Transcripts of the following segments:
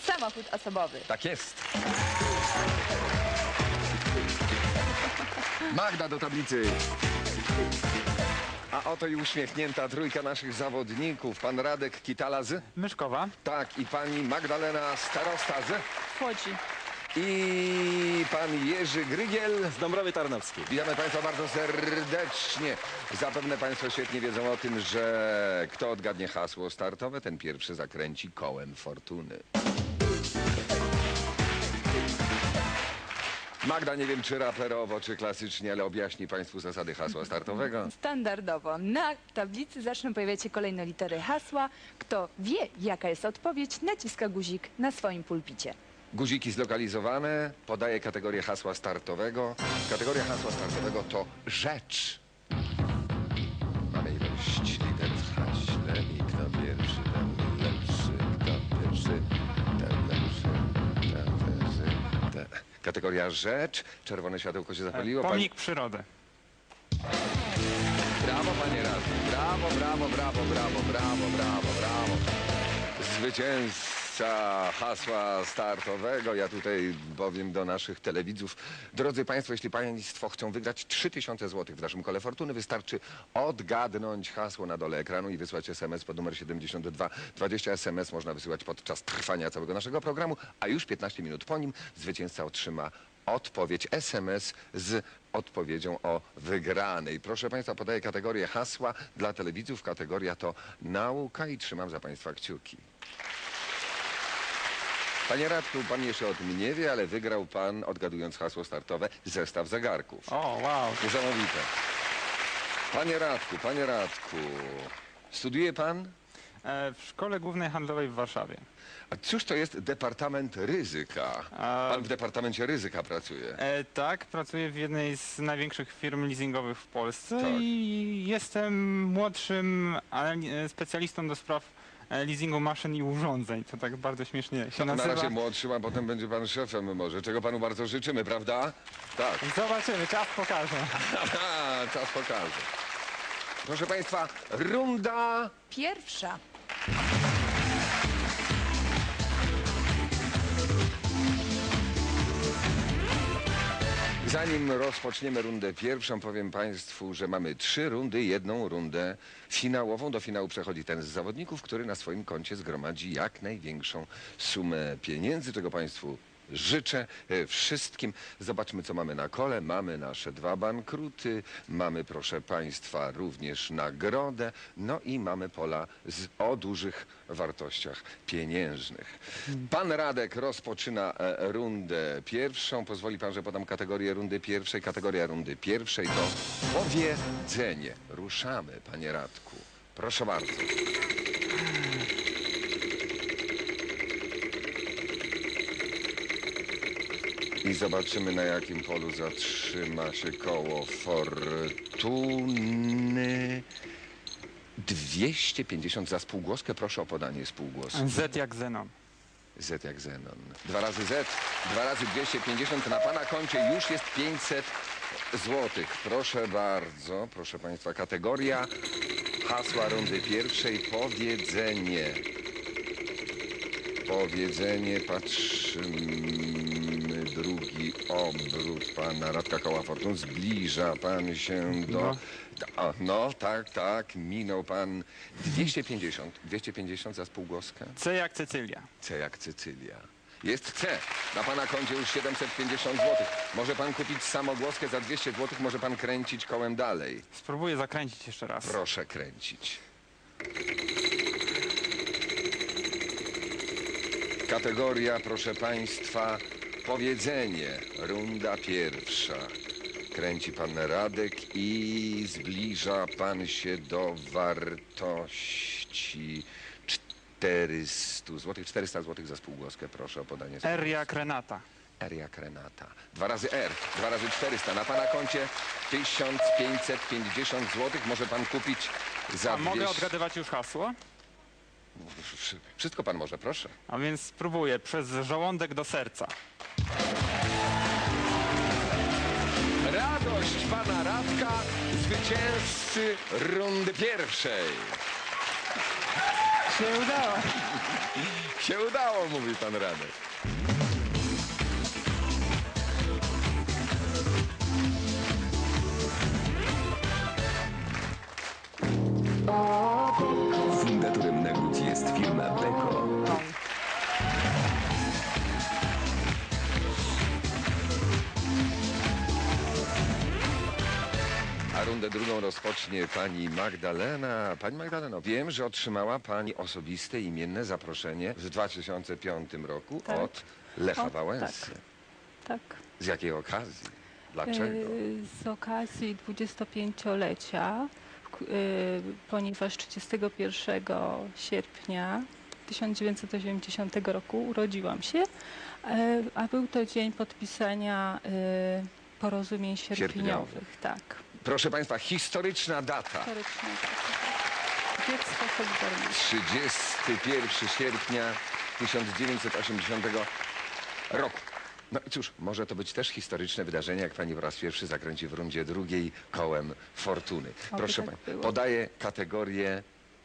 Samochód osobowy. Tak jest. Magda do tablicy. A oto i uśmiechnięta trójka naszych zawodników. Pan Radek Kitala z... Myszkowa. Tak, i pani Magdalena Starosta z... I pan Jerzy Grygiel. Z Dąbrowy Tarnowskiej. Witamy Państwa bardzo serdecznie. Zapewne Państwo świetnie wiedzą o tym, że kto odgadnie hasło startowe, ten pierwszy zakręci kołem fortuny. Magda, nie wiem czy raperowo, czy klasycznie, ale objaśni Państwu zasady hasła startowego. Standardowo. Na tablicy zaczną pojawiać się kolejne litery hasła. Kto wie, jaka jest odpowiedź, naciska guzik na swoim pulpicie. Guziki zlokalizowane, podaję kategorię hasła startowego. Kategoria hasła startowego to rzecz. Mamy ilość liter w haśle i kto pierwszy, ten lepszy, kto pierwszy, ten lepszy, ten. Ten. Kategoria rzecz, czerwone światełko się zapaliło. Pani- Pomnik przyrody. Brawo, panie Radku. Brawo, brawo, brawo, brawo, brawo, brawo, brawo. Zwycięzca hasła startowego. Ja tutaj powiem do naszych telewidzów. Drodzy Państwo, jeśli Państwo chcą wygrać 3000 zł w naszym kole fortuny, wystarczy odgadnąć hasło na dole ekranu i wysłać SMS pod numer 72. 20 SMS można wysyłać podczas trwania całego naszego programu, a już 15 minut po nim zwycięzca otrzyma odpowiedź SMS z odpowiedzią o wygranej. Proszę Państwa, podaję kategorię hasła dla telewidzów. Kategoria to nauka i trzymam za Państwa kciuki. Panie Radku, Pan jeszcze o tym nie wie, ale wygrał Pan, odgadując hasło startowe, zestaw zegarków. O, wow. Niesamowite. Panie Radku, Panie Radku, studiuje Pan? E, w Szkole Głównej Handlowej w Warszawie. A cóż to jest Departament Ryzyka? Pan w Departamencie Ryzyka pracuje. E, tak, pracuję w jednej z największych firm leasingowych w Polsce Tak. i jestem młodszym e, specjalistą do spraw leasingu maszyn i urządzeń. To tak bardzo śmiesznie się Na nazywa. razie młodszym, a potem będzie pan szefem może, czego panu bardzo życzymy, prawda? Tak. Zobaczymy, czas pokaże. Aha, czas pokaże. Proszę państwa, runda Pierwsza. Zanim rozpoczniemy rundę pierwszą, powiem Państwu, że mamy trzy rundy, jedną rundę finałową. Do finału przechodzi ten z zawodników, który na swoim koncie zgromadzi jak największą sumę pieniędzy, czego Państwu życzę e, wszystkim. Zobaczmy, co mamy na kole. Mamy nasze dwa bankruty, mamy, proszę Państwa, również nagrodę, no i mamy pola z, o dużych wartościach pieniężnych. Pan Radek rozpoczyna e, rundę pierwszą. Pozwoli Pan, że podam kategorię rundy pierwszej. Kategoria rundy pierwszej to powiedzenie. Ruszamy, Panie Radku. Proszę bardzo. I zobaczymy, na jakim polu zatrzyma się koło fortuny. 250 za spółgłoskę. Proszę o podanie spółgłosu. Z jak Zenon. Z jak Zenon. Dwa razy Z, dwa razy 250. Na pana koncie już jest 500 złotych. Proszę bardzo, proszę państwa, kategoria hasła rundy pierwszej. Powiedzenie. Powiedzenie, patrzymy, drugi obrót pana Radka Koła Fortun. Zbliża pan się do... No. A, no, tak, tak, minął pan 250. 250 za spółgłoskę. C jak Cecylia. C jak Cecylia. Jest C. Na pana koncie już 750 zł. Może pan kupić samogłoskę za 200 zł, może pan kręcić kołem dalej. Spróbuję zakręcić jeszcze raz. Proszę kręcić. Kategoria, proszę państwa, powiedzenie. Runda pierwsza. Kręci pan Radek i zbliża pan się do wartości 400 zł. 400 zł za spółgłoskę. Proszę o podanie R jak Renata. R jak Renata. Dwa razy R, dwa razy 400. Na pana koncie 1550 zł. Może pan kupić za A mogę 200. odgadywać już hasło? Wszystko pan może, proszę. A więc spróbuję. Przez żołądek do serca. Radość pana Radka, zwycięzcy rundy pierwszej. Się udało. Się udało, mówi pan Radek. Rundę drugą rozpocznie pani Magdalena. Pani Magdaleno, wiem, że otrzymała pani osobiste imienne zaproszenie w 2005 roku Tak. od Lecha O, Wałęsy. Tak. Z jakiej okazji? Dlaczego? Y, Z okazji 25-lecia, k- y, ponieważ 31 sierpnia 1980 roku urodziłam się, e, a był to dzień podpisania porozumień sierpniowych. Tak. Proszę państwa, historyczna data. Historyczna data. Dziecko Solidarności. 31 sierpnia 1980 roku. No i cóż, może to być też historyczne wydarzenie, jak pani po raz pierwszy zakręci w rundzie drugiej kołem fortuny. Oby Proszę tak pani, podaję kategorię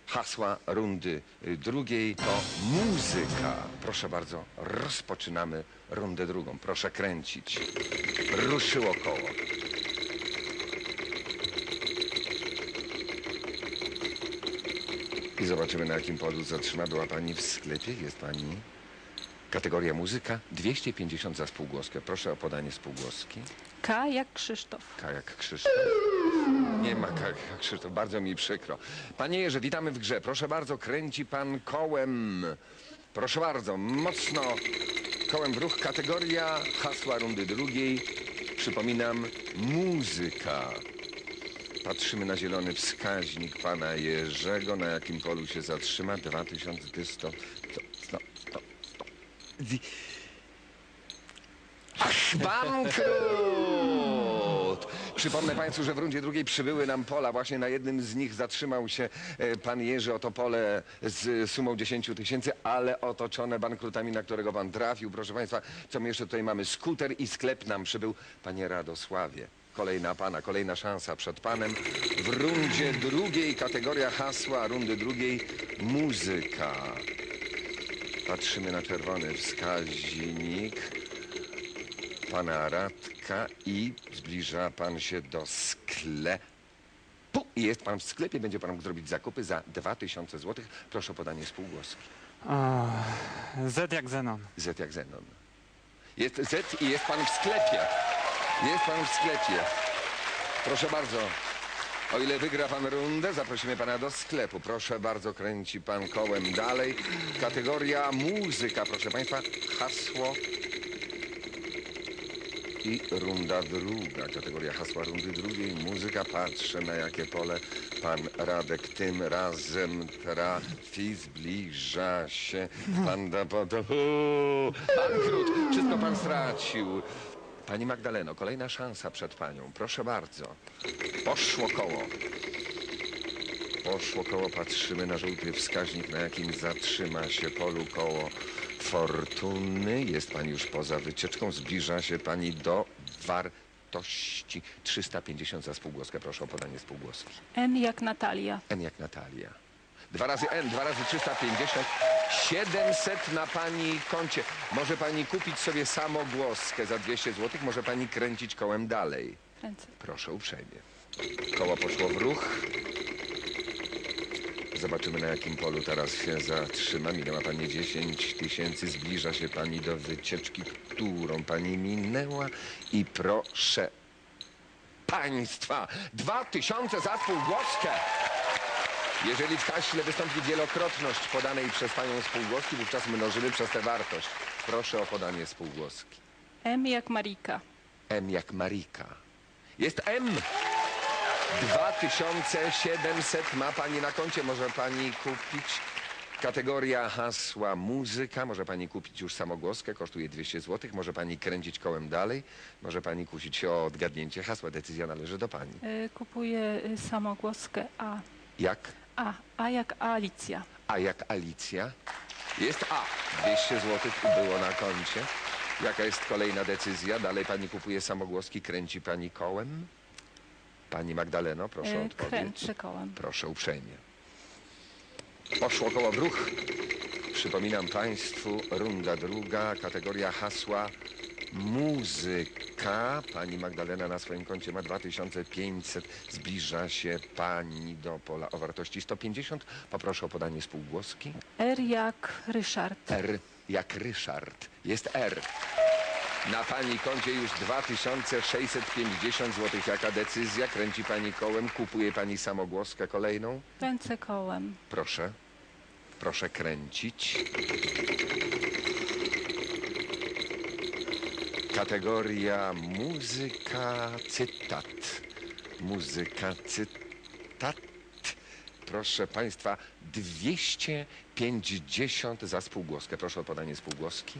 hasła rundy drugiej to muzyka. Proszę bardzo, rozpoczynamy rundę drugą. Proszę kręcić. Ruszyło koło. I zobaczymy na jakim polu zatrzyma. Była pani w sklepie, jest pani. Kategoria muzyka 250 za spółgłoskę. Proszę o podanie spółgłoski. K jak Krzysztof. K jak Krzysztof. Nie ma K jak Krzysztof, bardzo mi przykro. Panie Jerzy, witamy w grze. Proszę bardzo, kręci pan kołem. Proszę bardzo, mocno kołem w ruch. Kategoria hasła rundy drugiej. Przypominam, muzyka. Patrzymy na zielony wskaźnik pana Jerzego, na jakim polu się zatrzyma. 2000 to, to, to, to. Ach, bankrut! Przypomnę Państwu, że w rundzie drugiej przybyły nam pola. Właśnie na jednym z nich zatrzymał się e, pan Jerzy. Oto pole z sumą 10 tysięcy, ale otoczone bankrutami, na którego pan trafił. Proszę Państwa, co my jeszcze tutaj mamy? Skuter i sklep nam przybył. Panie Radosławie, kolejna pana, kolejna szansa przed panem. W rundzie drugiej kategoria hasła, rundy drugiej muzyka. Patrzymy na czerwony wskaźnik pana Radka i zbliża pan się do sklepu. I jest pan w sklepie, będzie pan mógł zrobić zakupy za 2000 zł. Proszę o podanie spółgłoski. A, Z jak Zenon. Z jak Zenon. Jest Z i jest pan w sklepie. Jest pan w sklepie. Proszę bardzo. O ile wygra pan rundę, zaprosimy pana do sklepu. Proszę bardzo, kręci pan kołem dalej. Kategoria muzyka, proszę państwa. Hasło i runda druga. Kategoria hasła rundy drugiej. Muzyka. Patrzę na jakie pole pan Radek tym razem trafi. Zbliża się. Pan da po to. Bankrut. Wszystko pan stracił. Pani Magdaleno, kolejna szansa przed panią. Proszę bardzo. Poszło koło. Poszło koło, patrzymy na żółty wskaźnik, na jakim zatrzyma się polu koło fortuny. Jest pani już poza wycieczką, zbliża się pani do wartości 350 za spółgłoskę. Proszę o podanie spółgłoski. N jak Natalia. N jak Natalia. Dwa razy N, dwa razy 350, 700 na pani koncie. Może pani kupić sobie samogłoskę za 200 zł, może pani kręcić kołem dalej. Ręce. Proszę uprzejmie. Koło poszło w ruch. Zobaczymy na jakim polu teraz się zatrzyma. Minęła pani 10 tysięcy. Zbliża się pani do wycieczki, którą pani minęła. I proszę państwa, 2000 za spółgłoskę. Jeżeli w kaśle wystąpi wielokrotność podanej przez panią spółgłoski, wówczas mnożymy przez tę wartość. Proszę o podanie spółgłoski. M jak Marika. M jak Marika. Jest M. 2700 ma pani na koncie. Może pani kupić kategoria hasła muzyka. Może pani kupić już samogłoskę. Kosztuje 200 zł. Może pani kręcić kołem dalej. Może pani kusić się o odgadnięcie hasła. Decyzja należy do pani. Y, Kupuję y, samogłoskę A. Jak? A. A jak Alicja. A jak Alicja? Jest A. 200 zł było na koncie. Jaka jest kolejna decyzja? Dalej pani kupuje samogłoski, kręci pani kołem? Pani Magdaleno, proszę o Y, odpowiedź. Kręcę kołem. Proszę uprzejmie. Poszło koło bruch. Przypominam Państwu, runda druga, kategoria hasła muzyka. Pani Magdalena na swoim koncie ma 2500. Zbliża się Pani do pola o wartości 150. Poproszę o podanie spółgłoski. R jak Ryszard. R jak Ryszard. Jest R. Na Pani koncie już 2650 zł. Jaka decyzja? Kręci Pani kołem, kupuje Pani samogłoskę kolejną? Ręce kołem. Proszę. Proszę kręcić. Kategoria muzyka cytat. Muzyka cytat. Proszę Państwa, 250 za spółgłoskę. Proszę o podanie spółgłoski.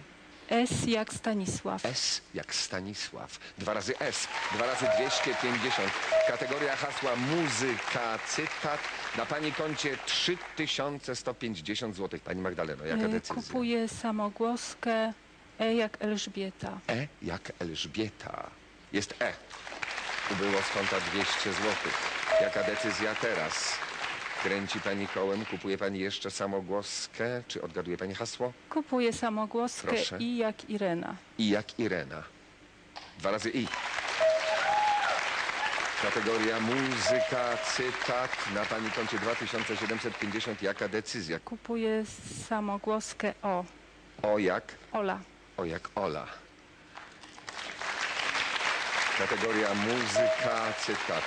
S jak Stanisław. S jak Stanisław. Dwa razy S, dwa razy 250. Kategoria hasła muzyka, cytat. Na pani koncie 3150 zł. Pani Magdaleno, jaka Y, decyzja? Kupuję samogłoskę E jak Elżbieta. E jak Elżbieta. Jest E. Ubyło z konta 200 zł. Jaka decyzja teraz? Kręci pani kołem, kupuje pani jeszcze samogłoskę, czy odgaduje pani hasło? Kupuję samogłoskę Proszę. I jak Irena. I jak Irena. Dwa razy I. Kategoria muzyka, cytat. Na pani koncie 2750. Jaka decyzja? Kupuję samogłoskę O. O jak? Ola. O jak Ola. Kategoria muzyka, cytat.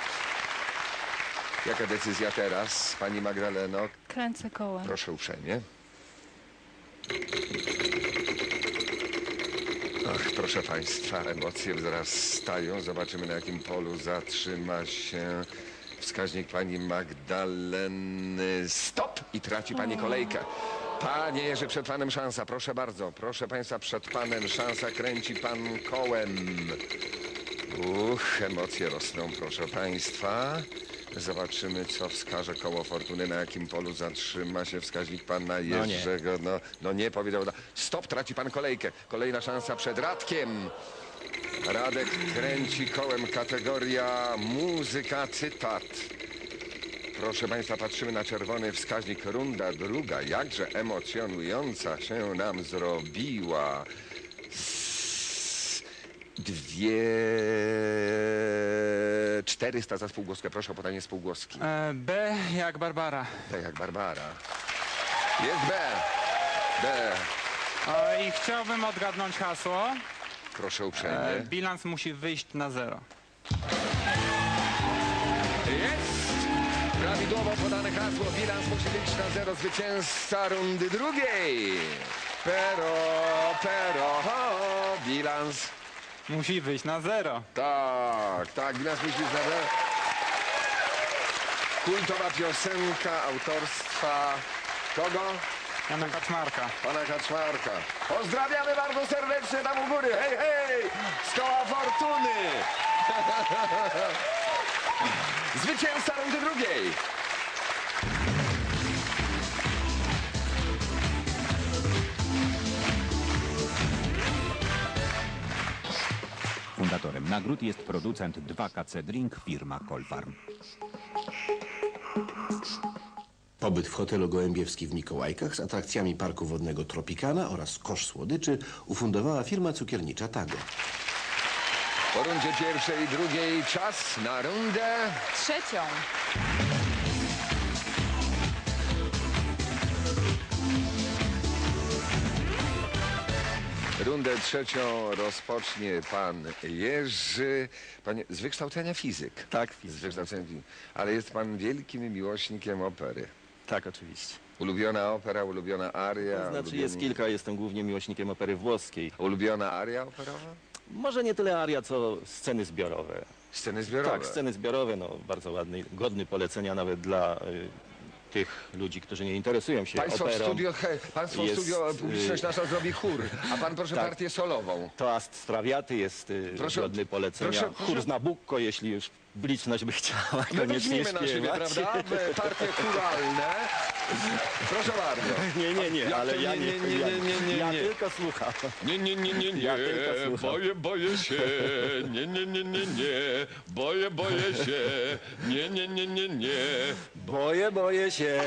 Jaka decyzja teraz, pani Magdaleno? Kręcę kołem. Proszę uprzejmie. Ach, proszę Państwa, emocje zaraz stają. Zobaczymy, na jakim polu zatrzyma się wskaźnik pani Magdaleny. Stop! I traci pani kolejkę. Panie Jerzy, przed panem szansa. Proszę bardzo. Proszę Państwa, przed panem szansa. Kręci pan kołem. Uch, emocje rosną, proszę Państwa. Zobaczymy, co wskaże koło fortuny, na jakim polu zatrzyma się wskaźnik pana Jerzego. No, no nie powiedział. Stop, traci pan kolejkę. Kolejna szansa przed Radkiem. Radek kręci kołem kategoria muzyka, cytat. Proszę Państwa, patrzymy na czerwony wskaźnik. Runda druga, jakże emocjonująca się nam zrobiła. S- Dwie... 400 za spółgłoskę. Proszę o podanie spółgłoski. E, B jak Barbara. Tak jak Barbara. Jest B. B. E, I chciałbym odgadnąć hasło. Proszę E, uprzejmie. bilans musi wyjść na zero. Prawidłowo podane hasło. Bilans musi być na zero. Zwycięzca rundy drugiej. Pero, pero, ho, bilans. Musi wyjść na zero. Tak, tak, bilans musi być na zero. Kultowa piosenka autorstwa kogo? Jana Kaczmarka. Pana Kaczmarka. Pozdrawiamy bardzo serdecznie tam u góry. Hej, hej! Z koła fortuny! Zwycięzca rundy drugiej. Fundatorem nagród jest producent 2KC Drink firma Colfarm. Pobyt w hotelu Gołębiewski w Mikołajkach z atrakcjami parku wodnego Tropikana oraz kosz słodyczy ufundowała firma cukiernicza Tago. Po rundzie pierwszej i drugiej czas na rundę. Trzecią. Rundę trzecią rozpocznie pan Jerzy. Panie, z wykształcenia fizyk. Tak, Z fizyk. wykształcenia fizyk. Ale jest pan wielkim miłośnikiem opery. Tak, oczywiście. Ulubiona opera, ulubiona aria. To znaczy ulubiony- jest kilka, jestem głównie miłośnikiem opery włoskiej. Ulubiona aria operowa? Może nie tyle aria, co sceny zbiorowe. Sceny zbiorowe. Tak, sceny zbiorowe, no bardzo ładny, godny polecenia nawet dla y, tych ludzi, którzy nie interesują się Państwo w operą. studio, he, państwo w Jest, studio, publiczność y, nasza zrobi chór, a pan proszę Tak. partię solową. Toast Strawiaty jest y, Proszę- godny polecenia. proszę- proszę- Chór z Nabucco, jeśli już Publiczność by chciała My koniecznie weźmiemy na siebie, śpiewać. prawda? Partie churalne. Proszę bardzo. Nie, nie, nie, ale ja nie, nie, nie, nie, nie, ja tylko słucham. Nie, nie, nie, nie, nie, Ja tylko słucham. boję, boję się, nie, nie, nie, nie, nie, boję, boję się, nie, nie, nie, nie, nie. Boję, boję się.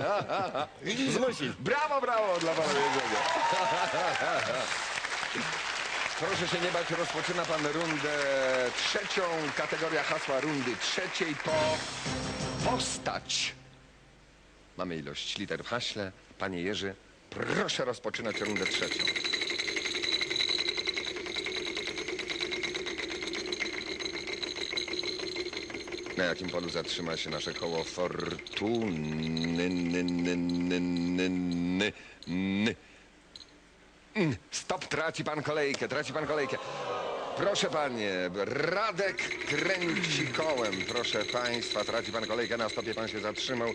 Zmusi. Brawo, brawo dla pana Jerzego. Proszę się nie bać, rozpoczyna pan rundę trzecią, kategoria hasła rundy trzeciej po postać. Mamy ilość liter w haśle. Panie Jerzy, proszę rozpoczynać rundę trzecią. Na jakim polu zatrzyma się nasze koło fortuny? Stop, traci pan kolejkę, traci pan kolejkę. Proszę panie, Radek kręci kołem. Proszę państwa, traci pan kolejkę, na stopie pan się zatrzymał.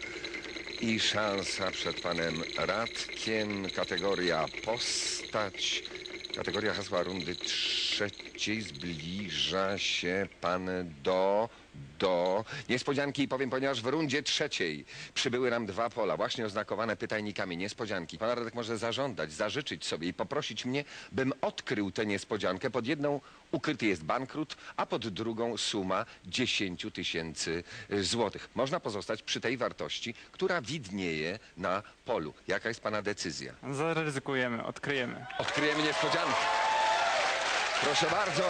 I szansa przed panem Radkiem, kategoria postać. Kategoria hasła rundy trzeciej zbliża się pan do, do niespodzianki i powiem, ponieważ w rundzie trzeciej przybyły nam dwa pola, właśnie oznakowane pytajnikami niespodzianki. Pan Radek może zażądać, zażyczyć sobie i poprosić mnie, bym odkrył tę niespodziankę. Pod jedną ukryty jest bankrut, a pod drugą suma 10 tysięcy y, złotych. Można pozostać przy tej wartości, która widnieje na polu. Jaka jest pana decyzja? Zaryzykujemy, odkryjemy. Odkryjemy niespodziankę. Proszę bardzo.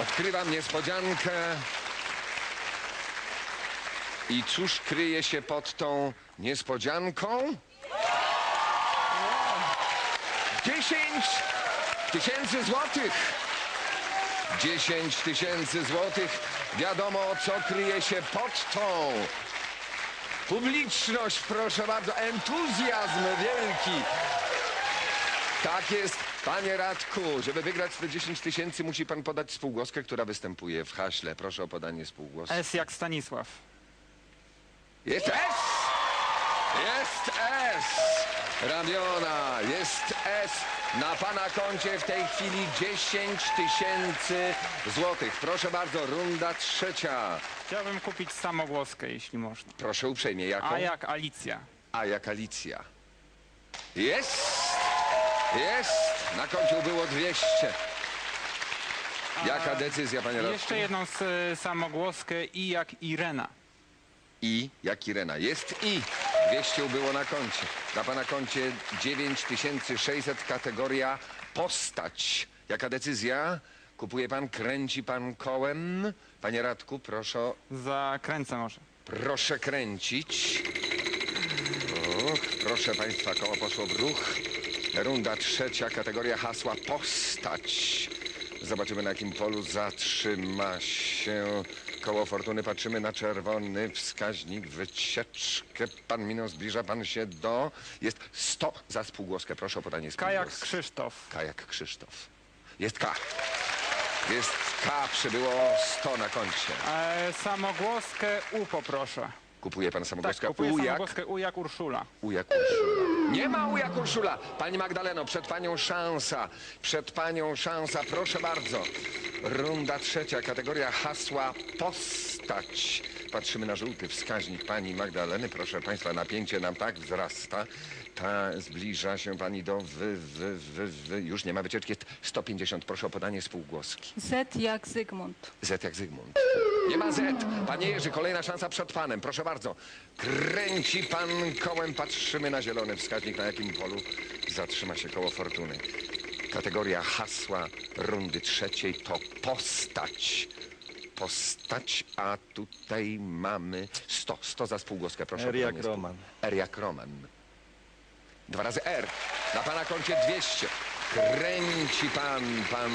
Odkrywam niespodziankę. I cóż kryje się pod tą niespodzianką? 10 tysięcy złotych. 10 tysięcy złotych. Wiadomo, co kryje się pod tą. Publiczność, proszę bardzo, entuzjazm wielki. Tak jest, panie Radku. Żeby wygrać te 10 tysięcy, musi pan podać spółgłoskę, która występuje w haśle. Proszę o podanie spółgłoski. S jak Stanisław. Jest S! Jest S! Ramiona, jest S. Na pana koncie w tej chwili 10 tysięcy złotych. Proszę bardzo, runda trzecia. Chciałbym kupić samogłoskę, jeśli można. Proszę uprzejmie, jaką? A jak Alicja. A jak Alicja. Jest! Jest! Na koncie było 200. Jaka decyzja, panie Radku? Jeszcze jedną samogłoskę i jak Irena. I jak Irena. Jest i. 200 było na koncie. Na pana koncie 9600 kategoria postać. Jaka decyzja? Kupuje pan, kręci pan kołem. Panie Radku, proszę, o- Zakręcę może. proszę kręcić. Och, proszę państwa, koło poszło w ruch. Runda trzecia, kategoria hasła postać. Zobaczymy na jakim polu zatrzyma się koło fortuny. Patrzymy na czerwony wskaźnik, wycieczkę. Pan minął, zbliża pan się do... Jest 100 za spółgłoskę. Proszę o podanie Kajak spółgłoski. Krzysztof. Kajak Krzysztof. Jest K. Jest K, przybyło 100 na koncie. E, samogłoskę U poproszę. Kupuje pan Tak, samogłoskę kupuję U jak? samogłoskę U jak Urszula. U jak Urszula. Nie ma U jak Urszula. Pani Magdaleno, przed panią szansa. Przed panią szansa, proszę bardzo. Runda trzecia, kategoria hasła postać. Patrzymy na żółty wskaźnik pani Magdaleny. Proszę państwa, napięcie nam tak wzrasta. Ta zbliża się pani do wy, wy, wy, wy. Już nie ma wycieczki. Jest 150. Proszę o podanie spółgłoski. Z jak Zygmunt. Z jak Zygmunt. Nie ma Z. Panie Jerzy, kolejna szansa przed panem. Proszę bardzo. Kręci pan kołem. Patrzymy na zielony wskaźnik, na jakim polu zatrzyma się koło fortuny. Kategoria hasła rundy trzeciej to postać. Postać, a tutaj mamy 100. 100 za spółgłoskę, proszę. jak podanie spół- Roman. R jak Roman. Dwa razy R. Na pana koncie 200. Kręci pan, pan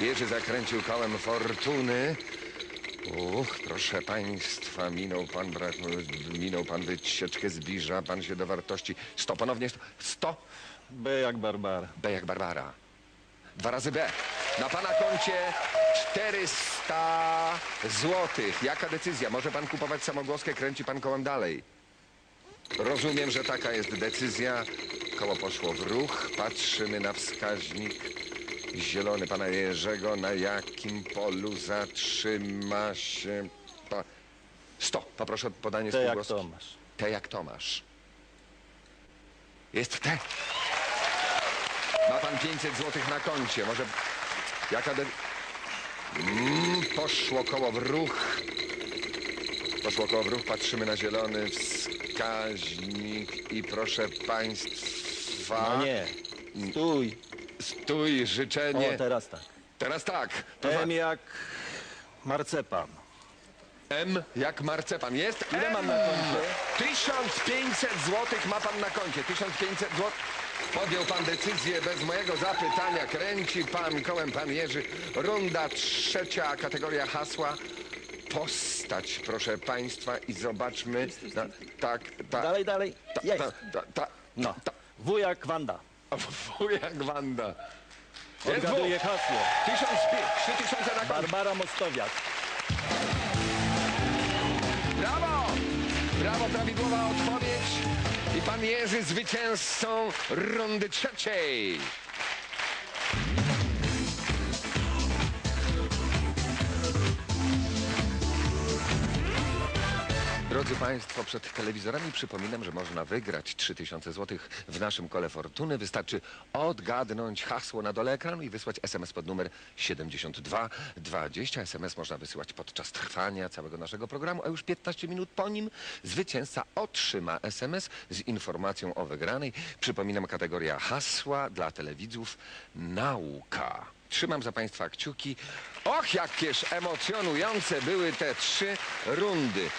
Jerzy zakręcił kołem fortuny. Uch, proszę państwa, minął pan, brak, minął pan wycieczkę, zbliża pan się do wartości 100, ponownie 100, 100, B jak Barbara. B jak Barbara. Dwa razy B. Na pana koncie 400 złotych. Jaka decyzja? Może pan kupować samogłoskę, kręci pan kołem dalej. Rozumiem, że taka jest decyzja. Koło poszło w ruch. Patrzymy na wskaźnik. Zielony pana Jerzego. Na jakim polu zatrzyma się pa... 100. Poproszę o podanie Te jak. Tomasz. T jak Tomasz. Jest T. Ma pan 500 złotych na koncie. Może jaka de... mm, Poszło koło w ruch. Poszło koło w ruch. Patrzymy na zielony wskaźnik i proszę państwa... No nie. Stój. Stój, życzenie. O, teraz tak. Teraz tak. Proszę- M jak marcepan. M jak marcepan. Jest? Ile mam na koncie? 1500 złotych ma pan na koncie. 1500 zł. Podjął pan decyzję bez mojego zapytania. Kręci pan kołem, pan Jerzy. Runda trzecia, kategoria hasła. Postać, proszę państwa, i zobaczmy. Na, tak, tak. Dalej, dalej. ta, Jest. ta, ta, ta, No. ta. Wujak Wanda. Wujak Wanda. Jest Odgaduje dwóch. hasło. 3000 na koncie. Barbara Mostowiak. Brawo! Brawo, prawidłowa odpowiedź. I pan Jerzy zwycięzcą rundy trzeciej. Drodzy Państwo, przed telewizorami przypominam, że można wygrać 3000 zł w naszym kole fortuny. Wystarczy odgadnąć hasło na dole ekranu i wysłać SMS pod numer 7220. SMS można wysyłać podczas trwania całego naszego programu, a już 15 minut po nim zwycięzca otrzyma SMS z informacją o wygranej. Przypominam kategoria hasła dla telewidzów nauka. Trzymam za Państwa kciuki. Och, jakież emocjonujące były te trzy rundy.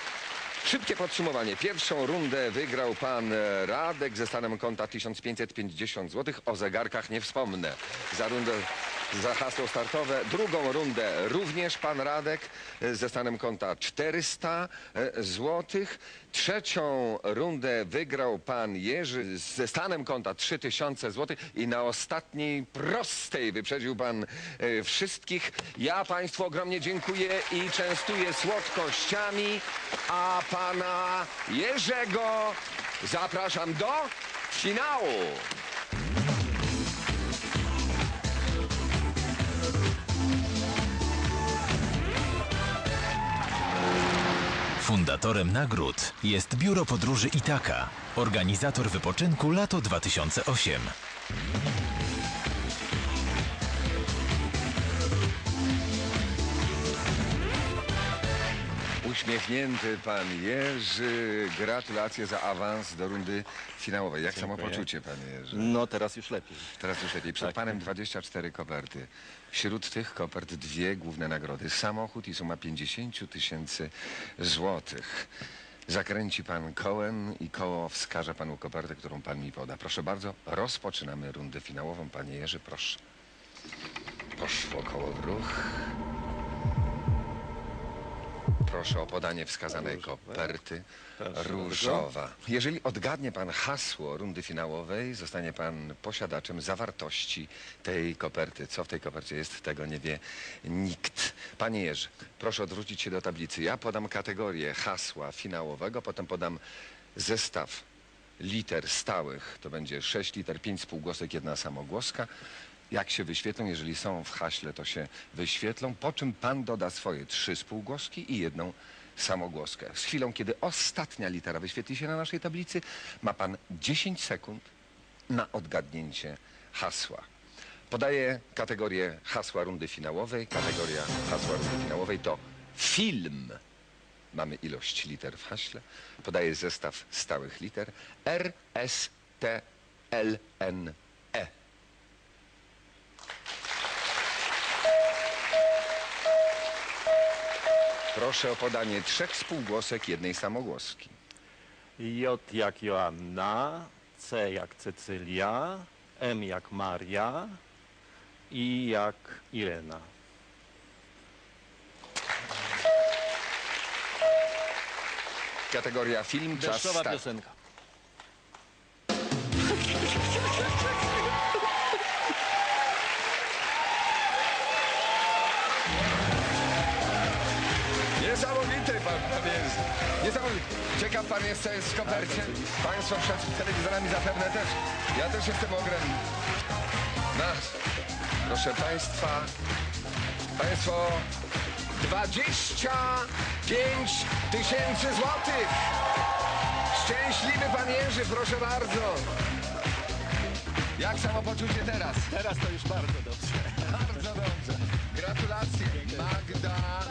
Szybkie podsumowanie. Pierwszą rundę wygrał pan e, Radek ze stanem konta 1550 zł. O zegarkach nie wspomnę. Za rundę, za hasło startowe. Drugą rundę również pan Radek e, ze stanem konta 400 zł. Trzecią rundę wygrał pan Jerzy ze stanem konta 3000 zł. I na ostatniej prostej wyprzedził pan e, wszystkich. Ja państwu ogromnie dziękuję i częstuję słodkościami, a pana Jerzego zapraszam do finału. Fundatorem nagród jest Biuro Podróży Itaka, organizator wypoczynku lato 2008. Uśmiechnięty pan Jerzy. Gratulacje za awans do rundy finałowej. Jak samopoczucie, panie Jerzy? No teraz już lepiej. Teraz już lepiej. Przed Tak. panem 24 koperty. Wśród tych kopert dwie główne nagrody. Samochód i suma 50 tysięcy złotych. Zakręci pan kołem i koło wskaże panu kopertę, którą pan mi poda. Proszę bardzo, rozpoczynamy rundę finałową. Panie Jerzy, proszę. Poszło koło w ruch. Proszę o podanie wskazanej koperty. Różowa. Jeżeli odgadnie pan hasło rundy finałowej, zostanie pan posiadaczem zawartości tej koperty. Co w tej kopercie jest, tego nie wie nikt. Panie Jerzy, proszę odwrócić się do tablicy. Ja podam kategorię hasła finałowego, potem podam zestaw liter stałych. To będzie 6 liter, 5 spółgłosek, jedna samogłoska. Jak się wyświetlą, jeżeli są w haśle, to się wyświetlą, po czym pan doda swoje trzy spółgłoski i jedną samogłoskę. Z chwilą, kiedy ostatnia litera wyświetli się na naszej tablicy, ma pan 10 sekund na odgadnięcie hasła. Podaję kategorię hasła rundy finałowej. Kategoria hasła rundy finałowej to film. Mamy ilość liter w haśle. Podaję zestaw stałych liter R, S, T, L, N, Proszę o podanie trzech spółgłosek jednej samogłoski. J jak Joanna, C jak Cecylia, M jak Maria i jak Irena. Kategoria film, czas Deszczowa start. piosenka. Niesamowity pan, pan jest. Niesamowity. Ciekaw pan jest, co jest w kopercie? Państwo przed telewizorami zapewne też. Ja też jestem ogromny. Nasz. Proszę Państwa, Państwo 25 tysięcy złotych. Szczęśliwy Pan Jerzy, proszę bardzo. Jak samopoczucie teraz? Teraz to już bardzo dobrze. Bardzo dobrze. Gratulacje. Magda.